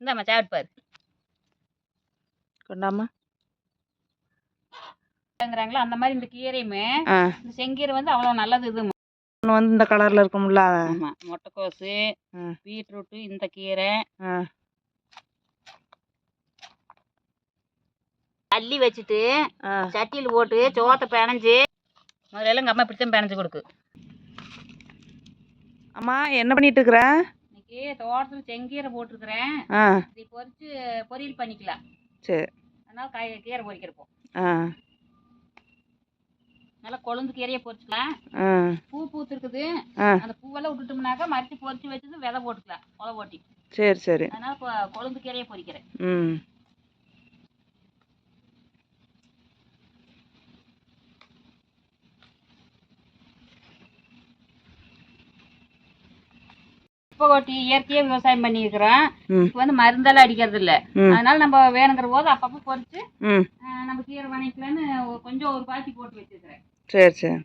இந்தாம்மா சாப்பிட்டு பாரு. கொண்டாமா ங்கிறாங்களா அந்த மாதிரி இந்த கீரையுமே இந்த செங்கீரை வந்து அவ்வளோ நல்லது இது வந்து இந்த கலரில் இருக்கும்ல. ஆமாம் முட்டைக்கோசு இந்த கீரை. அள்ளி வச்சுட்டு சட்டியில் போட்டு சோத்தை பிணைஞ்சு முதல்ல எங்கள் அம்மா இப்படி தான் பிணைஞ்சு கொடுக்கு. அம்மா என்ன பண்ணிட்டு இருக்கிற? இன்னைக்கு தோட்டத்தில் செங்கீரை போட்டிருக்கிறேன். ஆ. இதை பொரிச்சு பொரியல் பண்ணிக்கலாம். சரி. அதனால காய் கீரை பொரிக்கிறப்போம் ஆ. நல்லா கொழுந்து கீரையை பொரிச்சுக்கலாம் பூ பூத்துருக்குது. அந்த பூவெல்லாம் விட்டுட்டோம்னாக்கா மறுத்து பொரிச்சு வச்சது விதை போட்டுக்கலாம். கொலை போட்டி சரி சரி. அதனால கொழுந்து கீரையை பொரிக்கிறேன் ம். இப்போ கொட்டி இயற்கையாக விவசாயம் பண்ணியிருக்கிறோம். ம். இப்போ வந்து மருந்தெல்லாம் அடிக்கிறது இல்லை அதனால நம்ம வேணுங்கிற போது அப்பப்போ அஹ், நம்ம கீரை வணிக்கலான்னு கொஞ்சம் ஒரு பாத்தி போட்டு வச்சிருக்கிறேன். சரி சரி.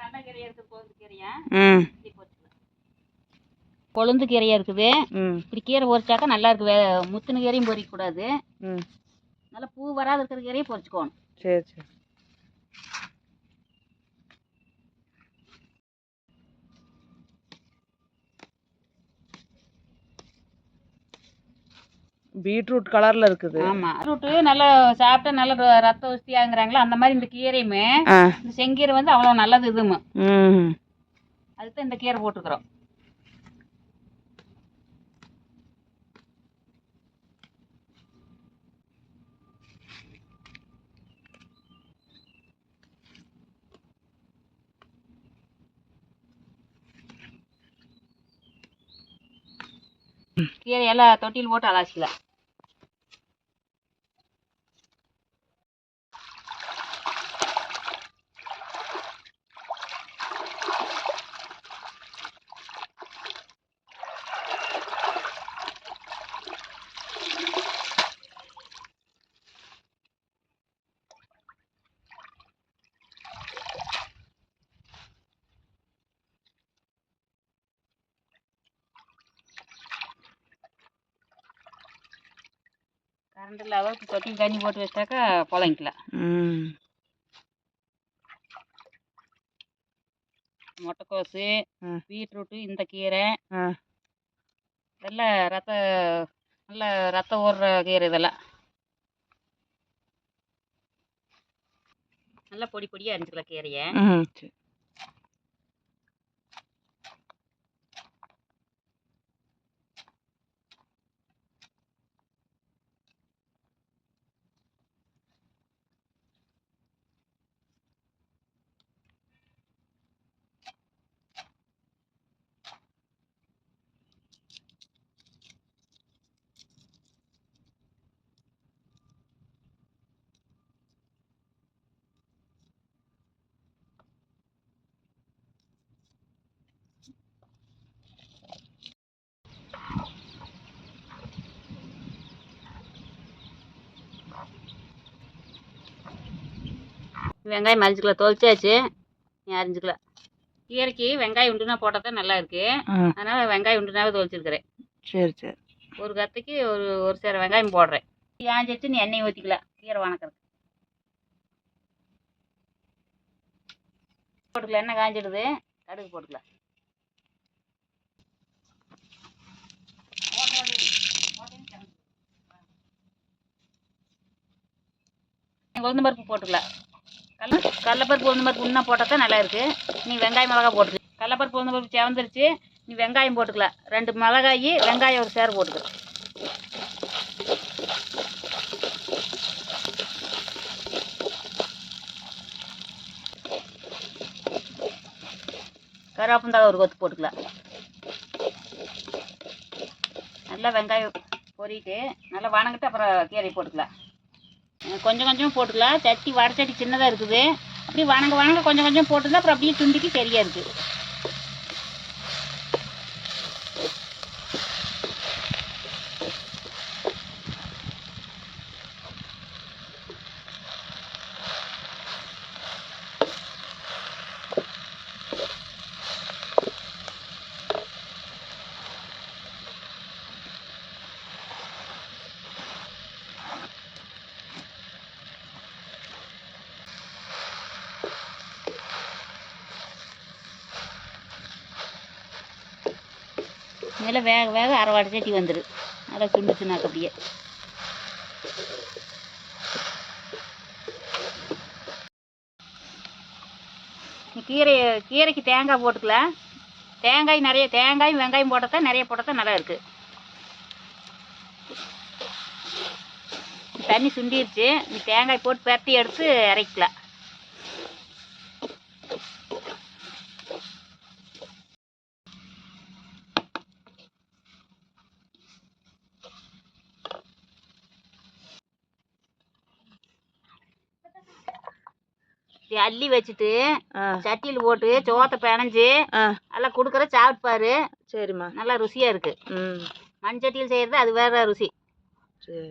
நல்ல கீரையா இருக்குது கொழுந்து கீரையா? கொழுந்து கீரையா இருக்குது. இப்படி கீரை பொரிச்சாக்கா நல்லா இருக்கு. முத்துன கீரையும் பொரிக்கக்கூடாது ம். நல்லா பூ வராத இருக்கிற கீரையை பொரிச்சுக்கோணும் சரி சரி. பீட்ரூட் கலர்ல இருக்குது. ஆமா. ரூட்டு நல்லா சாப்பிட்டா நல்ல ரத்த உஸ்தியாங்கிறாங்களா அந்த மாதிரி இந்த கீரையுமே இந்த செங்கீரை வந்து அவ்வளோ நல்லது இதுமு ம் அதுக்கு தான் இந்த கீரை போட்டுக்கிறோம். கீரை எல்லாம் தொட்டியில் போட்டு கரண்ட் இல்லாத தொட்டியில் தண்ணி போட்டு வச்சாக்கா புழங்கிக்கலாம் ம். முட்டைக்கோசு. பீட்ரூட்டு இந்த கீரை இதெல்லாம் ரத்த நல்ல ரத்தம் ஊறுற கீரை இதெல்லாம். நல்லா பொடி பொடியாக அரிஞ்சுக்கலாம் கீரையை. வெங்காயம் அரிஞ்சுக்கலாம் தொளிச்சாச்சு. நீ அரிஞ்சுக்கலாம் கீரைக்கு வெங்காயம் உண்டுனா போட்டால் தான் நல்லா இருக்கு. அதனால் வெங்காயம் உண்டுனாவே தொளிச்சிருக்கிறேன். சரி சரி. ஒரு கத்தைக்கு ஒரு ஒரு சேர வெங்காயம் போடுறேன். காஞ்சிட்டு நீ எண்ணெய் ஊற்றிக்கலாம் கீரை வணக்கிறது போட்டுக்கலாம் எண்ணெய் காஞ்சிடுது. கடுகு போட்டுக்கலாம் உளுந்து பருப்பு போட்டுக்கலாம் கடல கடலப்பருப்பு உளுந்து பருப்பு இன்னும் போட்டால் தான் நல்லாயிருக்கு. நீ வெங்காயம் மிளகா போட்டுக்க கடலப்பருப்பு உளுந்து பருப்பு செவந்துருச்சு. நீ வெங்காயம் போட்டுக்கலாம் ரெண்டு மிளகாய் வெங்காயம் ஒரு சேர் போட்டுக்கலாம் கருவேப்பந்தழை ஒரு கொத்து போட்டுக்கலாம் நல்லா வெங்காயம் பொறிட்டு நல்லா வணங்கிட்டு அப்புறம் கீரை போட்டுக்கலாம் கொஞ்சம் கொஞ்சமாக போட்டுக்கலாம். சட்டி வடை சட்டி சின்னதாக இருக்குது. அப்படி வணங்க வணங்க கொஞ்சம் கொஞ்சம் போட்டுருந்தா அப்புறம் அப்படியே துண்டிக்கு சரியாக இருக்குது மேலே வேக வேக அரைவாடு வாட்டு சட்டி வந்துடு நல்லா சுண்டுச்சுனாக்க அப்படியே. கீரையை கீரைக்கு தேங்காய் போட்டுக்கலாம் தேங்காய் நிறைய தேங்காயும் வெங்காயம் போட்டால் நிறைய போட்டதான் நல்லா இருக்குது தண்ணி சுண்டிருச்சு. நீ தேங்காய் போட்டு பரட்டி எடுத்து இறக்கலாம் அள்ளி வச்சுட்டு சட்டியில் போட்டு சோத்தை பிணைஞ்சு நல்லா கொடுக்குற சாப்பிட்டு பாரு சரிம்மா. நல்லா ருசியாக இருக்கு. ம். மண் சட்டியில் செய்கிறது அது வேற ருசி. சரி.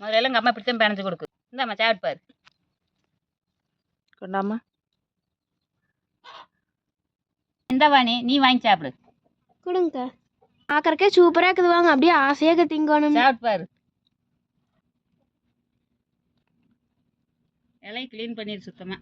முதல்ல எங்கள் அம்மா இப்படி தான் பிணைஞ்சு கொடுக்கு. இந்தாம்மா சாப்பிட்டு பாரு கொண்டாமா இந்த வாணி நீ வாங்கி சாப்பிடு. கொடுங்க. பார்க்கறக்கே சூப்பராக இருக்குது வாங்க. அப்படியே ஆசையாக திங்கணும் சாப்பிட்டு பாரு. இலையை க்ளீன் பண்ணிடு சுத்தமாக